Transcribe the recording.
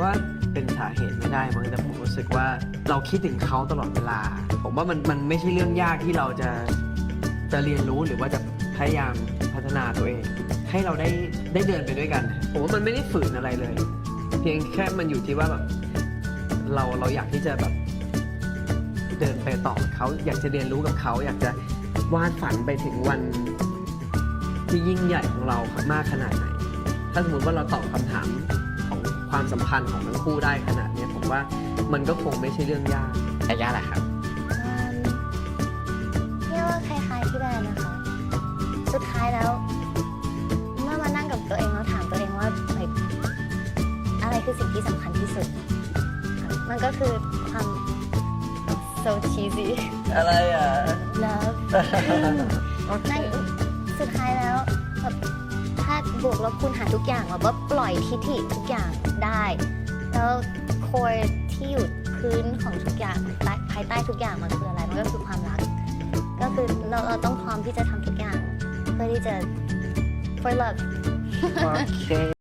ว่าเป็นสาเหตุไม่ได้มั้งแต่ผมรู้สึกว่าเราคิดถึงเขาตลอดเวลา ผมว่ามันมันไม่ใช่เรื่องยากที่เราจะจะเรียนรู้หรือว่าจะพยายามพัฒนาตัวเอง ให้เราได้ได้เดินไปด้วยกัน ผมว่ามันไม่ได้ฝืนอะไรเลย เพียงแค่มันอยู่ที่ว่าแบบเราเราอยากที่จะแบบเดินไปต่อเขาอยากจะเรียนรู้กับเขา อยากจะวาดฝันไปถึงวันที่ยิ่งใหญ่ของเรามากขนาดไหน ถ้าสมมติว่าเราตอบคำถาม ความสัมพันธ์ของทั้งคู่ได้ขนาดเนี้ยผมว่ามันก็คงไม่ใช่เรื่องยากแต่ย่าแหละครับอืมเรียกว่าคล้ายๆที่แบรนด์นะคะ สุดท้ายแล้ว เมื่อมานั่งกับตัวเองแล้วถามตัวเองว่า like อะไรคือสิ่งที่สำคัญที่สุดมันก็คือความ so cheesy อะไรอะ love นั่นสุดท้ายแล้วแบวกลบคูณหารทุกอย่างแบบว่าปล่อยทิฐิทุกอย่างได้ แล้วโคที่อยู่พื้นของทุกอย่างใต้ภายใต้ทุกอย่างมันคืออะไรมันก็คือความรัก ก็คือเราเราต้องพร้อมที่จะทำทุกอย่าง เพื่อที่จะ for love โอเค